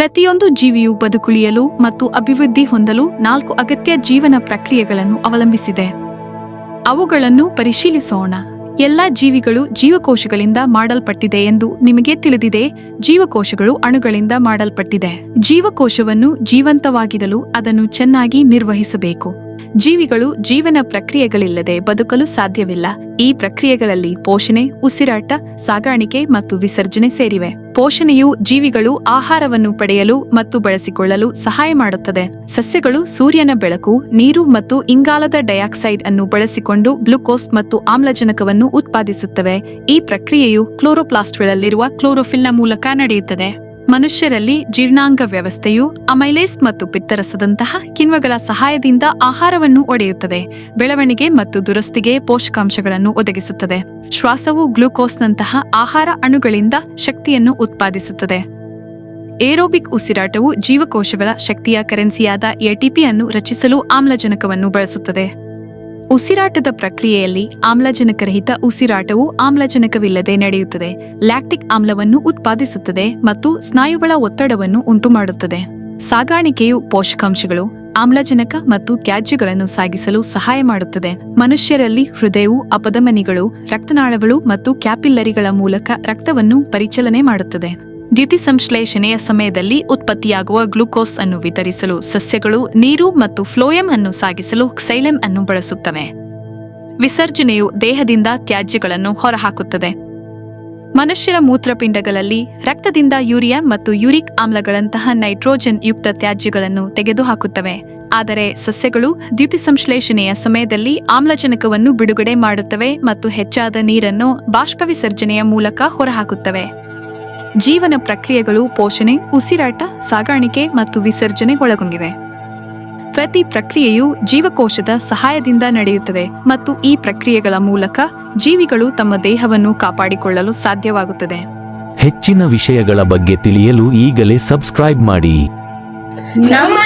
ಪ್ರತಿಯೊಂದು ಜೀವಿಯು ಬದುಕುಳಿಯಲು ಮತ್ತು ಅಭಿವೃದ್ಧಿ ಹೊಂದಲು ನಾಲ್ಕು ಅಗತ್ಯ ಜೀವನ ಪ್ರಕ್ರಿಯೆಗಳನ್ನು ಅವಲಂಬಿಸಿದೆ. ಅವುಗಳನ್ನು ಪರಿಶೀಲಿಸೋಣ. ಎಲ್ಲಾ ಜೀವಿಗಳು ಜೀವಕೋಶಗಳಿಂದ ಮಾಡಲ್ಪಟ್ಟಿದೆ ಎಂದು ನಿಮಗೆ ತಿಳಿದಿದೆ. ಜೀವಕೋಶಗಳು ಅಣುಗಳಿಂದ ಮಾಡಲ್ಪಟ್ಟಿದೆ. ಜೀವಕೋಶವನ್ನು ಜೀವಂತವಾಗಿಡಲು ಅದನ್ನು ಚೆನ್ನಾಗಿ ನಿರ್ವಹಿಸಬೇಕು. ಜೀವಿಗಳು ಜೀವನ ಪ್ರಕ್ರಿಯೆಗಳಿಲ್ಲದೆ ಬದುಕಲು ಸಾಧ್ಯವಿಲ್ಲ. ಈ ಪ್ರಕ್ರಿಯೆಗಳಲ್ಲಿ ಪೋಷಣೆ, ಉಸಿರಾಟ, ಸಾಗಾಣಿಕೆ ಮತ್ತು ವಿಸರ್ಜನೆ ಸೇರಿವೆ. ಪೋಷಣೆಯು ಜೀವಿಗಳು ಆಹಾರವನ್ನು ಪಡೆಯಲು ಮತ್ತು ಬಳಸಿಕೊಳ್ಳಲು ಸಹಾಯ ಮಾಡುತ್ತದೆ. ಸಸ್ಯಗಳು ಸೂರ್ಯನ ಬೆಳಕು, ನೀರು ಮತ್ತು ಇಂಗಾಲದ ಡೈಆಕ್ಸೈಡ್ ಅನ್ನು ಬಳಸಿಕೊಂಡು ಗ್ಲುಕೋಸ್ ಮತ್ತು ಆಮ್ಲಜನಕವನ್ನು ಉತ್ಪಾದಿಸುತ್ತವೆ. ಈ ಪ್ರಕ್ರಿಯೆಯು ಕ್ಲೋರೋಪ್ಲಾಸ್ಟ್ಗಳಲ್ಲಿರುವ ಕ್ಲೋರೋಫಿಲ್ನ ಮೂಲಕ ನಡೆಯುತ್ತದೆ. ಮನುಷ್ಯರಲ್ಲಿ ಜೀರ್ಣಾಂಗ ವ್ಯವಸ್ಥೆಯು ಅಮೈಲೇಸ್ ಮತ್ತು ಪಿತ್ತರಸದಂತಹ ಕಿಣ್ವಗಳ ಸಹಾಯದಿಂದ ಆಹಾರವನ್ನು ಒಡೆಯುತ್ತದೆ, ಬೆಳವಣಿಗೆ ಮತ್ತು ದುರಸ್ತಿಗೆ ಪೋಷಕಾಂಶಗಳನ್ನು ಒದಗಿಸುತ್ತದೆ. ಶ್ವಾಸವು ಗ್ಲೂಕೋಸ್ನಂತಹ ಆಹಾರ ಅಣುಗಳಿಂದ ಶಕ್ತಿಯನ್ನು ಉತ್ಪಾದಿಸುತ್ತದೆ. ಏರೋಬಿಕ್ ಉಸಿರಾಟವು ಜೀವಕೋಶಗಳ ಶಕ್ತಿಯ ಕರೆನ್ಸಿಯಾದ ಎಟಿಪಿ ಅನ್ನು ರಚಿಸಲು ಆಮ್ಲಜನಕವನ್ನು ಬಳಸುತ್ತದೆ. ಉಸಿರಾಟದ ಪ್ರಕ್ರಿಯೆಯಲ್ಲಿ ಆಮ್ಲಜನಕರಹಿತ ಉಸಿರಾಟವು ಆಮ್ಲಜನಕವಿಲ್ಲದೆ ನಡೆಯುತ್ತದೆ. ಲ್ಯಾಕ್ಟಿಕ್ ಆಮ್ಲವನ್ನು ಉತ್ಪಾದಿಸುತ್ತದೆ ಮತ್ತು ಸ್ನಾಯುಗಳ ಒತ್ತಡವನ್ನು ಉಂಟುಮಾಡುತ್ತದೆ. ಸಾಗಾಣಿಕೆಯು ಪೋಷಕಾಂಶಗಳು, ಆಮ್ಲಜನಕ ಮತ್ತು ತ್ಯಾಜ್ಯಗಳನ್ನು ಸಾಗಿಸಲು ಸಹಾಯ ಮಾಡುತ್ತದೆ. ಮನುಷ್ಯರಲ್ಲಿ ಹೃದಯವು, ಅಪಧಮನಿಗಳು, ರಕ್ತನಾಳಗಳು ಮತ್ತು ಕ್ಯಾಪಿಲ್ಲರಿಗಳ ಮೂಲಕ ರಕ್ತವನ್ನು ಪರಿಚಲನೆ ಮಾಡುತ್ತದೆ. ದ್ಯುತಿಸಂಶ್ಲೇಷಣೆಯ ಸಮಯದಲ್ಲಿ ಉತ್ಪತ್ತಿಯಾಗುವ ಗ್ಲುಕೋಸ್ ಅನ್ನು ವಿತರಿಸಲು ಸಸ್ಯಗಳು ನೀರು ಮತ್ತು ಫ್ಲೋಯಂ ಅನ್ನು ಸಾಗಿಸಲು ಕ್ಸೈಲೆಮ್ ಅನ್ನು ಬಳಸುತ್ತವೆ. ವಿಸರ್ಜನೆಯು ದೇಹದಿಂದ ತ್ಯಾಜ್ಯಗಳನ್ನು ಹೊರಹಾಕುತ್ತದೆ. ಮನುಷ್ಯರ ಮೂತ್ರಪಿಂಡಗಳಲ್ಲಿ ರಕ್ತದಿಂದ ಯೂರಿಯಾ ಮತ್ತು ಯೂರಿಕ್ ಆಮ್ಲಗಳಂತಹ ನೈಟ್ರೋಜನ್ ಯುಕ್ತ ತ್ಯಾಜ್ಯಗಳನ್ನು ತೆಗೆದುಹಾಕುತ್ತವೆ. ಆದರೆ ಸಸ್ಯಗಳು ದ್ಯುತಿಸಂಶ್ಲೇಷಣೆಯ ಸಮಯದಲ್ಲಿ ಆಮ್ಲಜನಕವನ್ನು ಬಿಡುಗಡೆ ಮಾಡುತ್ತವೆ ಮತ್ತು ಹೆಚ್ಚಾದ ನೀರನ್ನು ಬಾಷ್ಪ ವಿಸರ್ಜನೆಯ ಮೂಲಕ ಹೊರಹಾಕುತ್ತವೆ. ಜೀವನ ಪ್ರಕ್ರಿಯೆಗಳು ಪೋಷಣೆ ಉಸಿರಾಟ ಸಾಗಾಣಿಕೆ ಮತ್ತು ವಿಸರ್ಜನೆ ಒಳಗೊಂಡಿವೆ ಪ್ರತಿ ಪ್ರಕ್ರಿಯೆಯು ಜೀವಕೋಶದ ಸಹಾಯದಿಂದ ನಡೆಯುತ್ತದೆ ಮತ್ತು ಈ ಪ್ರಕ್ರಿಯೆಗಳ ಮೂಲಕ ಜೀವಿಗಳು ತಮ್ಮ ದೇಹವನ್ನು ಕಾಪಾಡಿಕೊಳ್ಳಲು ಸಾಧ್ಯವಾಗುತ್ತದೆ. ಹೆಚ್ಚಿನ ವಿಷಯಗಳ ಬಗ್ಗೆ ತಿಳಿಯಲು ಈಗಲೇ ಸಬ್ಸ್ಕ್ರೈಬ್ ಮಾಡಿ. ನಮ್ಮ